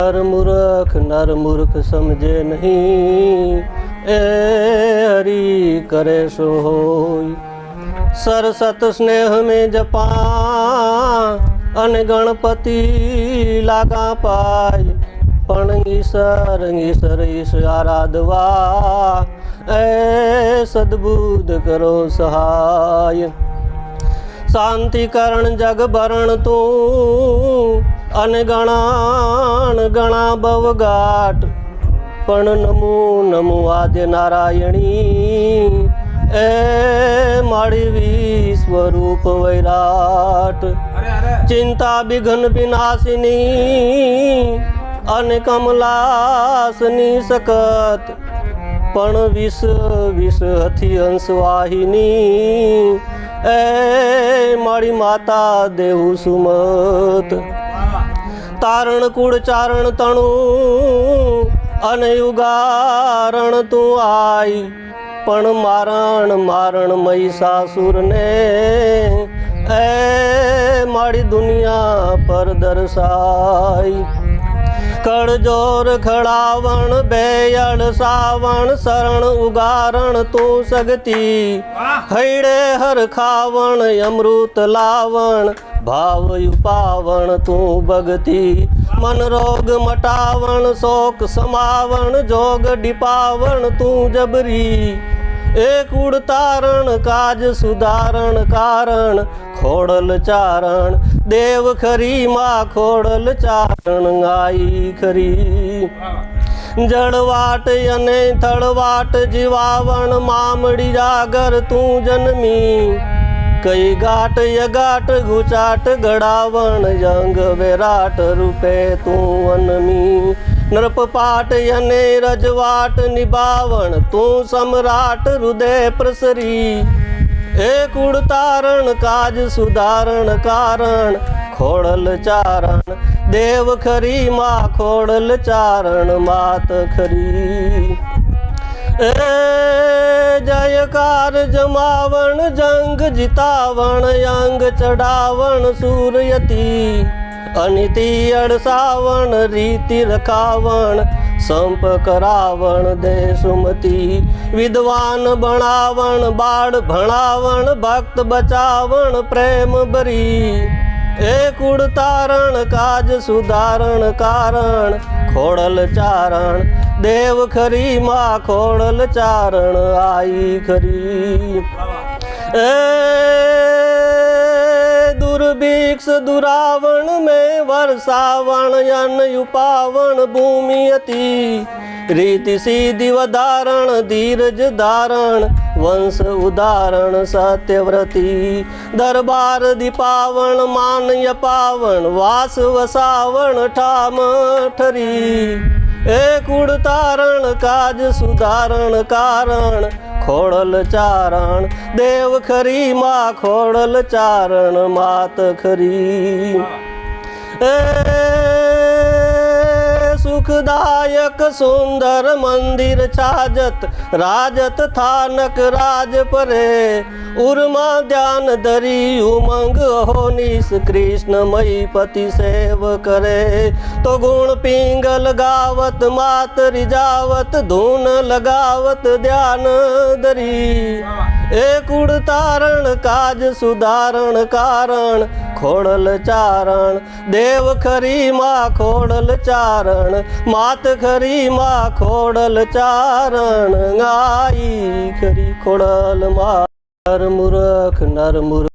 ਨਰ ਮੁਰਖ ਨਰ ਮੁਰਖ ਸਮਝੇ ਨਹੀਂ। ਏ ਹਰੀ ਕਰੇ ਸੋ ਹੋਈ ਸਰ ਸਤ ਸਨੇਹ ਮੇ ਜਪਾ ਅਨ ਗਣਪਤੀ ਲਾਗਾ ਪਾਈ। ਪਣਗੀ ਸਰੰਗੀ ਸਰ ਇਸ ਆਰਾਧਵਾ ਐ ਸਦਬੂਦ ਕਰੋ ਸਹਾਇ ਸ਼ਾਂਤੀ ਕਰਨ ਜਗ ਬਰਨ ਤੂੰ ગણાણ ગણા બવગાટ. પણ નમો નમો આદ્ય નારાયણી. એ માળવી સ્વરૂપ વૈરાટ. ચિંતા વિઘ્ન વિનાશિની અને કમલાસની સખત. પણ વિષ વિષ હતી અંશવાહિની એ મારી માતા દેવું સુમત. તારણ, કુળ ચારણ તણું અને યુગારણ તું આઈ. પણ મારણ મારણ મહિષાસુરને એ મારી દુનિયા પર દર્શાઈ. કળજોર ખડાવણ બેયળ સાવણ શરણ ઉગારણ તું સગતી. હૈડે હર ખાવણ અમૃત લાવણ ભાવ પાવણ તું ભગતી. મન રોગ મટાવણ શોક સમાવણ જોગ ડીપાવણ તું જબરી. એ ઉડતારણ તારણ કાજ સુધારણ કારણ, ખોડલ ચારણ. દેવ ખરી માં ખોડલ ચારણ આઈ ખરી. જળવાટ અને થળવાટ જીવાવણ મામડી જાગર તું જન્મી. કઈ ગાટ યગાટ ગુચાટ ગડાવણ જંગ વેરાટ રૂપે તું અનમી નૃપપાટ યને રજવાટ નિભાવણ, તું સમ્રાટ હૃદય પ્રસરી એ કુળ તારણ કાજ સુધારણ કારણ, ખોડલ ચારણ, દેવ ખરી માં ખોડલ ચારણ માત ખરી. એ જયકાર જમાવણ, જંગ જીતાવણ અંગ ચડાવણ સૂર્યતી અનિતિ અડસાવણ રીતિ રખાવણ, સંપ કરાવણ, દેશુમતી વિદ્વાન ભણાવણ, બાળ ભણાવણ, ભક્ત બચાવણ, પ્રેમ ભરી. એ કુળ તારણ, કાજ સુધારણ કારણ, ખોડલ ચારણ, દેવ ખરી માં ખોડલ ચારણ, આઈ ખરી. એ દુર્ભિક્ષ દુરાવણ મેં વરસાવણ યન યુપાવણ ભૂમિ હતી રીતિ સીધી વધારણ, ધીરજ ધારણ, વંશ ઉદાહરણ, સત્યવ્રતી. દરબાર દીપાવણ, માન્ય પાવણ વાસ વસાવણ, ઠામ ઠરી. એ કુળ તારણ, કાજ સુધારણ, કારણ ખોડલ ચારણ દેવ ખરી માં ખોડલ ચારણ માત ખરી. એ સુખદાયક સુંદર મંદિર છાજત રાજત થાનક રાજ પરે. ઉર્મા ધ્યાન ધરી ઉમંગ હોનીશ કૃષ્ણમય પતિ સેવ કરે. તો ગુણ પિંગલ ગાવત માત રીજાવત ધૂન લગાવત ધ્યાન ધરી. એ કુળ તારણ કાજ સુધારણ કારણ ખોડલ ચારણ, દેવ ખરી માં ખોડલ ચારણ, માત ખરી માં ખોડલ ચારણ, ગાઈ ખરી ખોડલ માં નર મુરખ, નર મૂર્ખ